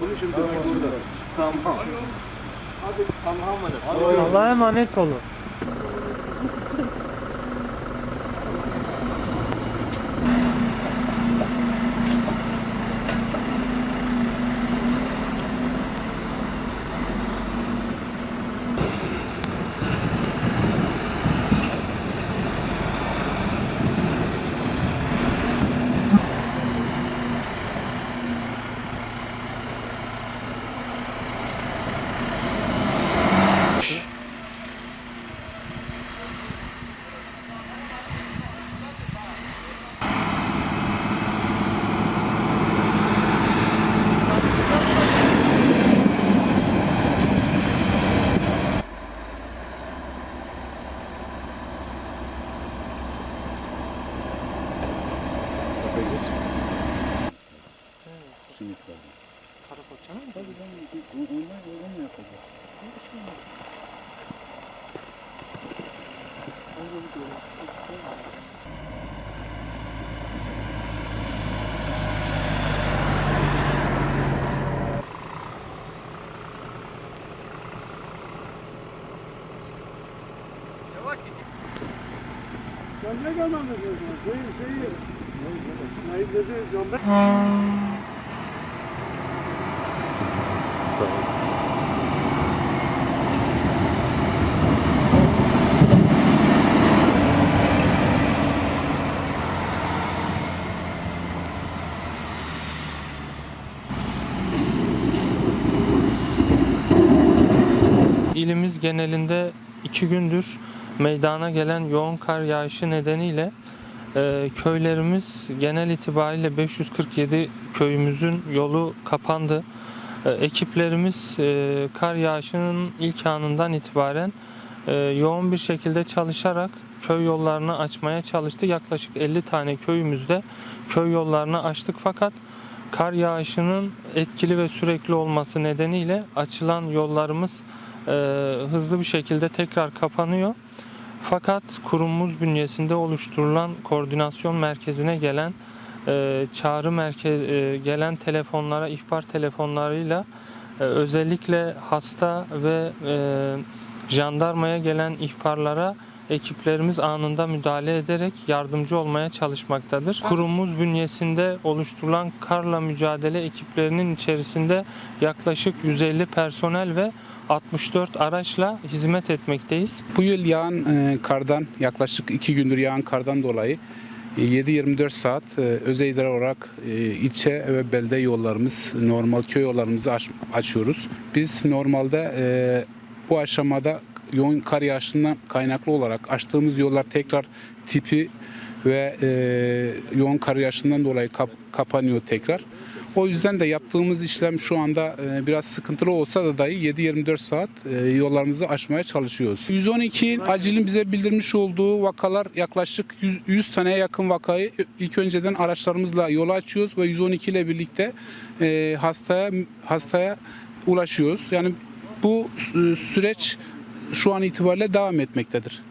Konuşun demek burada. Tamam. Abi Allah'a emanet olun. Sen ne zaman veriyorsun? Şeyi, şeyi. Hayır dedi, Can Bey. İlimiz genelinde iki gündür meydana gelen yoğun kar yağışı nedeniyle e, köylerimiz genel itibariyle 547 köyümüzün yolu kapandı. E, ekiplerimiz e, kar yağışının ilk anından itibaren e, yoğun bir şekilde çalışarak köy yollarını açmaya çalıştı. Yaklaşık 50 tane köyümüzde köy yollarını açtık fakat kar yağışının etkili ve sürekli olması nedeniyle açılan yollarımız e, hızlı bir şekilde tekrar kapanıyor. Fakat kurumumuz bünyesinde oluşturulan koordinasyon merkezine gelen e, çağrı merkez e, gelen telefonlara ihbar telefonlarıyla e, özellikle hasta ve e, jandarmaya gelen ihbarlara ekiplerimiz anında müdahale ederek yardımcı olmaya çalışmaktadır. Kurumumuz bünyesinde oluşturulan karla mücadele ekiplerinin içerisinde yaklaşık 150 personel ve 64 araçla hizmet etmekteyiz. Bu yıl yağan e, kardan yaklaşık 2 gündür yağan kardan dolayı e, 7-24 saat e, özel idare olarak e, ilçe ve belde yollarımız, normal köy yollarımızı aç- açıyoruz. Biz normalde e, bu aşamada yoğun kar yağışından kaynaklı olarak açtığımız yollar tekrar tipi ve e, yoğun kar yağışından dolayı kap- kapanıyor tekrar. O yüzden de yaptığımız işlem şu anda e, biraz sıkıntılı olsa da dahi 7-24 saat e, yollarımızı aşmaya çalışıyoruz. 112 acilin bize bildirmiş olduğu vakalar yaklaşık 100, 100 taneye yakın vakayı ilk önceden araçlarımızla yola açıyoruz ve 112 ile birlikte e, hastaya hastaya ulaşıyoruz. Yani bu süreç şu an itibariyle devam etmektedir.